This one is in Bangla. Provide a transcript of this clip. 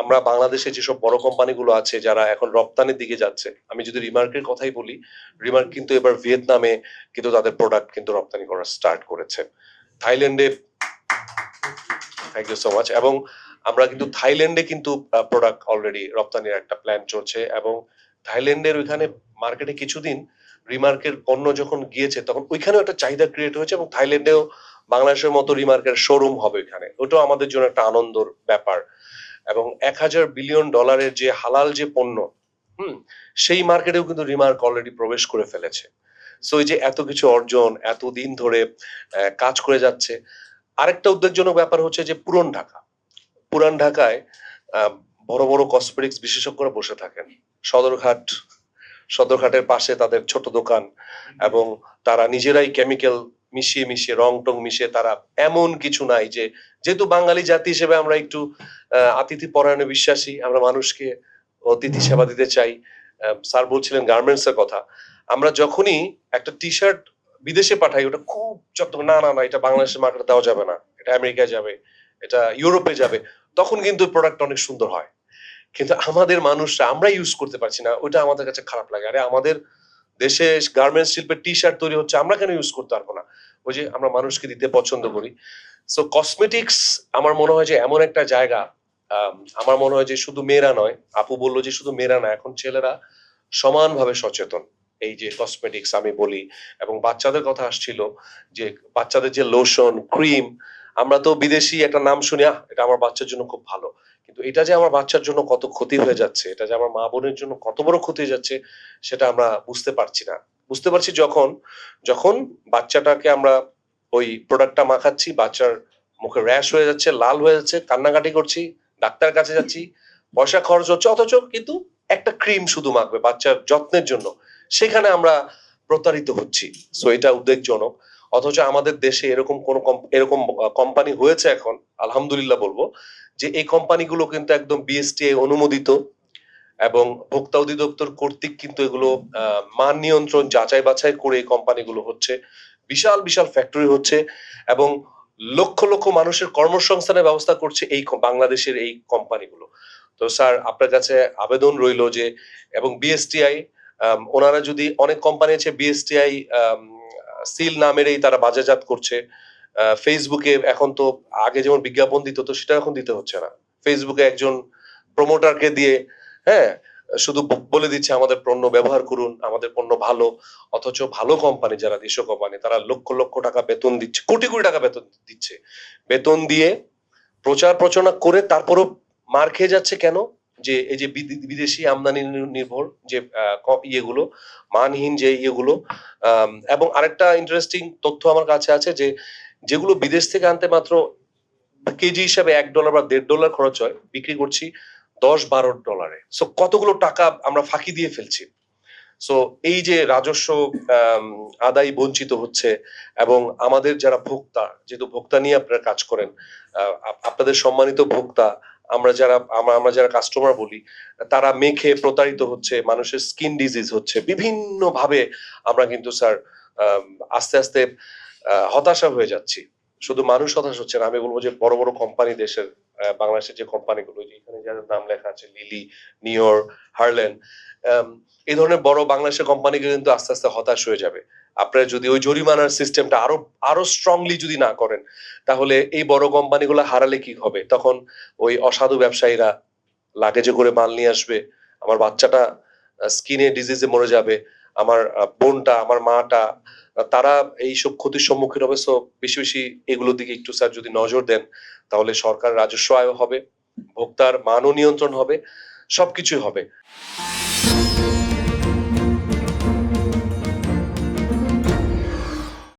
আমরা বাংলাদেশে যেসব বড় কোম্পানিগুলো আছে যারা এখন রপ্তানির দিকে যাচ্ছে, আমি যদি রিমার্কের কথাই বলি, রিমার্ক কিন্তু এবার ভিয়েতনামে কিন্তু তাদের প্রোডাক্ট কিন্তু রপ্তানি করা স্টার্ট করেছে। থাইল্যান্ডে থ্যাংক ইউ সো মাচ এবং আমরা কিন্তু থাইল্যান্ডে কিন্তু প্রোডাক্ট অলরেডি রপ্তানির একটা প্ল্যান চলছে এবং থাইল্যান্ডের ওইখানে মার্কেটে কিছুদিন রিমার্কের পণ্য যখন গিয়েছে, তখন ওইখানেও একটা চাহিদা ক্রিয়েট হয়েছে এবং থাইল্যান্ডেও বাংলাদেশের মতো রিমার্কের শোরুম হবে ওইখানে। ওটাও আমাদের জন্য একটা আনন্দর ব্যাপার। এবং এক হাজার বিলিয়ন ডলারের যে হালাল যে পণ্য, হুম, সেই মার্কেটেও কিন্তু রিমার্ক অলরেডি প্রবেশ করে ফেলেছে। সো এই যে এত কিছু অর্জন, এত দিন ধরে কাজ করে যাচ্ছে, আরেকটা উদ্বেগজনক ব্যাপার হচ্ছে যে পুরন ঢাকা, পুরান ঢাকায় বড় বড় কসমেটিক্স বিশেষজ্ঞরা বসে থাকেন। সদরঘাট, সদরঘাটের পাশে তাদের ছোট দোকান এবং তারা নিজেরাই কেমিক্যাল মিশিয়ে মিশিয়ে, রং টং মিশিয়ে তারা এমন কিছু নাই যে, যেহেতু বাঙালি জাতি হিসেবে আমরা একটু আতিথি পরায়ণে বিশ্বাসী, আমরা মানুষকে অতিথি সেবা দিতে চাই। স্যার বলছিলেন গার্মেন্টস এর কথা। আমরা যখনই একটা টি শার্ট বিদেশে পাঠাই, ওটা খুব যত না না না, এটা বাংলাদেশের মার্কেটে দেওয়া যাবে না। এটা আমেরিকায় যাবে, এটা ইউরোপে যাবে। তখন কিন্তু প্রোডাক্ট অনেক সুন্দর হয়। কিন্তু আমাদের মানুষরা আমরা ইউজ করতে পারছি না, ওটা আমাদের কাছে খারাপ লাগে। আরে আমাদের দেশে গার্মেন্টস শিল্পের টি শার্ট তৈরি হচ্ছে আমরা কেন ইউজ করতে পারব না? ওই যে আমরা মানুষকে দিতে পছন্দ করি। সো কসমেটিক্স আমার মনে হয় যে এমন একটা জায়গা আম, আমার মনে হয় যে শুধু মেয়েরা নয় আপু বলল যে শুধু মেয়েরা না এখন ছেলেরা সমানভাবে সচেতন। এই যে কসমেটিক্স আমি বলি এবং বাচ্চাদের কথা আসছিল যে বাচ্চাদের যে লোশন ক্রিম আমরা তো বিদেশি একটা নাম শুনি এটা আমার বাচ্চার জন্য খুব ভালো। কিন্তু এটা যে আমার বাচ্চার জন্য কত ক্ষতি হয়ে যাচ্ছে, এটা যে আমার মা বোনের জন্য কত বড় ক্ষতি হয়ে যাচ্ছে, সেটা আমরা বুঝতে পারছি না। বুঝতে পারছি যখন যখন বাচ্চাটাকে আমরা ওই প্রোডাক্টটা মাখাচ্ছি, বাচ্চার মুখে র্যাশ হয়ে যাচ্ছে, লাল হয়ে যাচ্ছে, কান্নাকাটি করছি ডাক্তার কাছে যাচ্ছি, পয়সা খরচ হচ্ছে, অথচ কিন্তু একটা ক্রিম শুধু মাখবে বাচ্চার যত্নের জন্য। সেখানে আমরা প্রতারিত হচ্ছি। সো এটা উদ্বেগজনক। অথচ আমাদের দেশে এরকম কোন এরকম কোম্পানি হয়েছে এখন, আলহামদুলিল্লাহ বলব, যে এই কোম্পানিগুলো কিন্তু একদম বিএসটিআই অনুমোদিত এবং ভোক্তা অধিদপ্তর কর্তৃক কিন্তু এগুলো মান নিয়ন্ত্রণ, যাচাই বাছাই করে এই কোম্পানিগুলো হচ্ছে, বিশাল বিশাল ফ্যাক্টরি হচ্ছে এবং লক্ষ লক্ষ মানুষের কর্মসংস্থানের ব্যবস্থা করছে এই বাংলাদেশের এই কোম্পানিগুলো তো স্যার, আপনার কাছে আবেদন রইল যে, এবং বিএসটিআই ওনারা যদি অনেক কোম্পানি আছে বিএসটিআই সিল না মেরেই তারা বাজারজাত করছে। ফেসবুকে এখন তো আগে যেমন বিজ্ঞাপন দিত, তো সেটা এখন দিতে হচ্ছে না। ফেসবুকে একজন প্রমোটারকে দিয়ে হ্যাঁ শুধু বলে দিচ্ছে আমাদের পণ্য ব্যবহার করুন, আমাদের পণ্য ভালো, অথচ ভালো কোম্পানি যারা, দেশীয় কোম্পানি তারা লক্ষ লক্ষ টাকা বেতন দিচ্ছে, কোটি কোটি টাকা বেতন দিচ্ছে। বেতন দিয়ে প্রচার প্রচারণা করে তারপরও মার খেয়ে যাচ্ছে কেন? যে, এই যে বিদেশি আমদানি নির্ভর যে ইয়েগুলো, মানহীন যে ইয়েগুলো এবং আরেকটা ইন্টারেস্টিং তথ্য আমার কাছে আছে যে, যেগুলো বিদেশ থেকে আনতে মাত্র কেজি হিসাবে এক ডলার বা দেড় ডলার খরচ হয়, বিক্রি করছি দশ বারো ডলারে। সো কতগুলো টাকা আমরা ফাঁকি দিয়ে ফেলছি? সো এই যে রাজস্ব আদায় বঞ্চিত হচ্ছে এবং আমাদের যারা ভোক্তা, যেহেতু ভোক্তা নিয়ে আপনারা কাজ করেন আপনাদের সম্মানিত ভোক্তা আমরা যারা আমরা যারা কাস্টমার বলি, তারা মেখে প্রতারিত হচ্ছে, মানুষের স্কিন ডিজিজ হচ্ছে, বিভিন্নভাবে আমরা কিন্তু স্যার আস্তে আস্তে হতাশা হয়ে যাচ্ছি। শুধু মানুষ হতাশ হচ্ছে না, আমি বলব যে বড় বড় কোম্পানি দেশের বাংলাদেশের যে কোম্পানিগুলো এখানে যাদের নাম লেখা আছে লিলি নিওর হার্লেন এই ধরনের বড় বাংলাদেশের কোম্পানিগুলো কিন্তু আস্তে আস্তে হতাশ হয়ে যাবে। আপনারা যদি ওই জরিমানার সিস্টেমটা আরও আরও স্ট্রংলি যদি না করেন, তাহলে এই বড় কোম্পানিগুলো হারালে কি হবে? তখন ওই অসাধু ব্যবসায়ীরা লাগেজে করে মাল নিয়ে আসবে, আমার বাচ্চাটা স্কিনে ডিজিজে মরে যাবে আমার বোনটা, আমার মাটা তারা তারা এইসব ক্ষতির সম্মুখীন হবে। সো বেশি বেশি এগুলোর দিকে একটু স্যার যদি নজর দেন, তাহলে সরকার রাজস্ব আয় হবে, ভোক্তার মানও নিয়ন্ত্রণ হবে, সবকিছুই হবে।